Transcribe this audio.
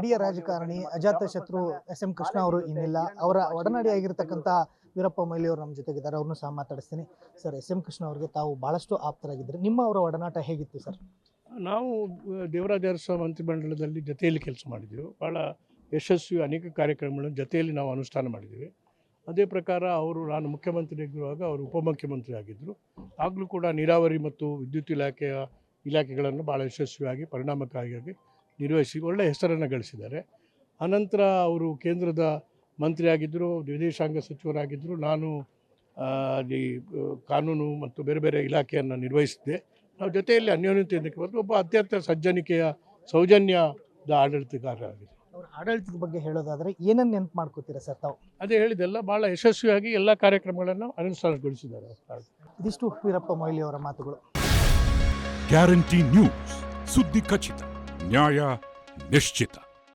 ಹಿರಿಯ ರಾಜಕಾರಣಿ, ಅಜಾತ ಶತ್ರು ಎಸ್ ಎಂ ಕೃಷ್ಣ ಅವರು ಇನ್ನಿಲ್ಲ. ಅವರ ಒಡನಾಡಿ ಆಗಿರತಕ್ಕಂತ ವೀರಪ್ಪ ಮೊಯ್ಲಿ ಅವರು ನಮ್ಮ ಜೊತೆಗಿದ್ದಾರೆ. ಅವ್ರನ್ನೂ ಸಹ ಮಾತಾಡಿಸ್ತೀನಿ. ಸರ್ ಎಸ್ ಎಂ ಕೃಷ್ಣ ಅವರಿಗೆ ತಾವು ಬಹಳಷ್ಟು ಆಪ್ತರಾಗಿದ್ದರು. ನಿಮ್ಮ ಅವರ ಒಡನಾಟ ಹೇಗಿತ್ತು ಸರ್? ನಾವು ದೇವರಾಜ ಅರಸ ಮಂತ್ರಿಮಂಡಲದಲ್ಲಿ ಜೊತೆಯಲ್ಲಿ ಕೆಲಸ ಮಾಡಿದ್ದೆವು ಭಾಳ ಯಶಸ್ವಿ ಅನೇಕ ಕಾರ್ಯಕ್ರಮಗಳನ್ನು ಜೊತೆಯಲ್ಲಿ ನಾವು ಅನುಷ್ಠಾನ ಮಾಡಿದ್ದೀವಿ ಅದೇ ಪ್ರಕಾರ ಅವರು, ನಾನು ಮುಖ್ಯಮಂತ್ರಿ ಆಗಿರುವಾಗ ಅವರು ಉಪಮುಖ್ಯಮಂತ್ರಿ ಆಗಿದ್ದರು. ಆಗಲೂ ಕೂಡ ನೀರಾವರಿ ಮತ್ತು ವಿದ್ಯುತ್ ಇಲಾಖೆಯ ಇಲಾಖೆಗಳನ್ನು ಭಾಳ ಯಶಸ್ವಿಯಾಗಿ, ಪರಿಣಾಮಕಾರಿಯಾಗಿ ನಿರ್ವಹಿಸಿ ಒಳ್ಳೆಯ ಹೆಸರನ್ನು ಗಳಿಸಿದ್ದಾರೆ. ಅನಂತರ ಅವರು ಕೇಂದ್ರದ ಮಂತ್ರಿ ಆಗಿದ್ದರು ವಿದೇಶಾಂಗ ಸಚಿವರಾಗಿದ್ದರು. ನಾನು ಆ, ಅಲ್ಲಿ ಕಾನೂನು ಮತ್ತು ಬೇರೆ ಬೇರೆ ಇಲಾಖೆಯನ್ನು ನಿರ್ವಹಿಸಿದ್ದೆ. ನಾವು ಜೊತೆಯಲ್ಲಿ ಅನ್ಯೋನ್ಯತೆಯಿಂದ ಬಂದು ಒಬ್ಬ ಅತ್ಯಂತ ಸಜ್ಜನಿಕೆಯ ಸೌಜನ್ಯದ ಆಡಳಿತಗಾರರಾಗಿದೆ ಅವರ ಆಡಳಿತದ ಬಗ್ಗೆ ಹೇಳೋದಾದರೆ ಏನನ್ನು ನೆನಪು ಮಾಡ್ಕೋತೀರಾ ಸರ್ ತಾವು? ಅದೇ ಹೇಳಿದೆಲ್ಲ ಭಾಳ ಯಶಸ್ವಿಯಾಗಿ ಎಲ್ಲ ಕಾರ್ಯಕ್ರಮಗಳನ್ನು ಅನುಷ್ಠಾನಗೊಳಿಸಿದ್ದಾರೆ ಇದಿಷ್ಟು ವೀರಪ್ಪ ಮೊಯ್ಲಿ ಅವರ ಮಾತುಗಳು. ಗ್ಯಾರಂಟಿ ನ್ಯೂಸ್ ಸುದ್ದಿ ಖಚಿತ. Няя Нещита.